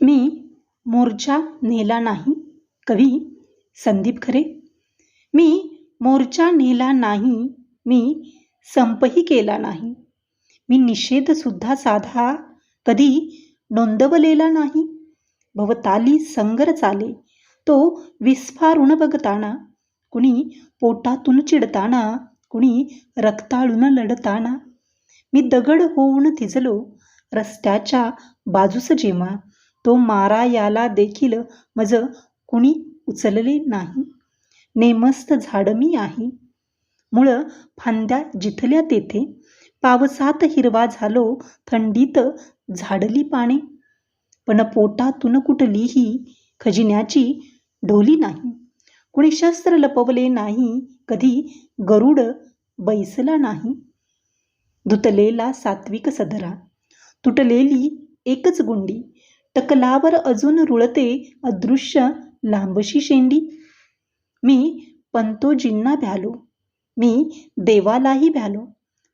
मी मोर्चा नेला नाही. कवी संदीप खरे. मी मोर्चा नेला नाही मी संपही केला नाही. मी निषेधसुद्धा साधा कधी नोंदवलेला नाही. भवताली संगर चाले तो विस्फारून बघताना. कुणी पोटातून चिडताना कुणी रक्ताळून लढताना. मी दगड होऊन थिजलो रस्त्याच्या बाजूस जेव्हा तो मारा याला देखील मज कुणी उचलले नाही. नेमस्त झाड मी आहे. मुळं फांद्या जिथल्या तेथे. पावसात हिरवा झालो थंडीत झाडली पाने. पण पोटातून कुठलीही खजिन्याची ढोली नाही. कुणी शस्त्र लपवले नाही कधी गरुड बैसला नाही. धुतलेला सात्विक सदरा तुटलेली एकच गुंडी. टकलावर अजून रुळते अदृश्य लांबशी शेंडी. मी पंतोजींना भ्यालो. मी देवालाही भ्यालो.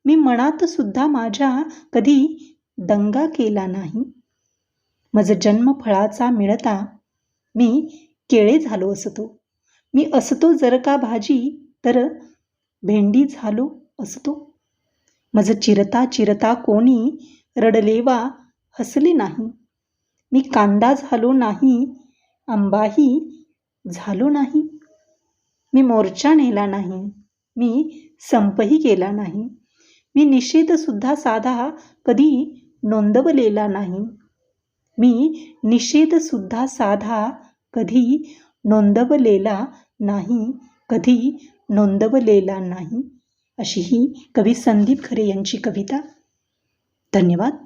मी मनात सुद्धा माझ्या कधी दंगा केला नाही. मज जन्मफळाचा मिळता मी केळे झालो असतो. मी असतो जर का भाजी तर भेंडी झालो असतो. मज चिरता चिरता कोणी रडलेवा हसले नाही. मी कांदा झालो नाही आंबाही झालो नाही. मी मोर्चा नेला नाही मी संपही केला नाही. मी निषेधसुद्धा साधा कधी नोंदवलेला नाही. मी निषेधसुद्धा साधा कधी नोंदवलेला नाही कधी नोंदवलेला नाही. अशी ही कवी संदीप खरे यांची कविता. धन्यवाद.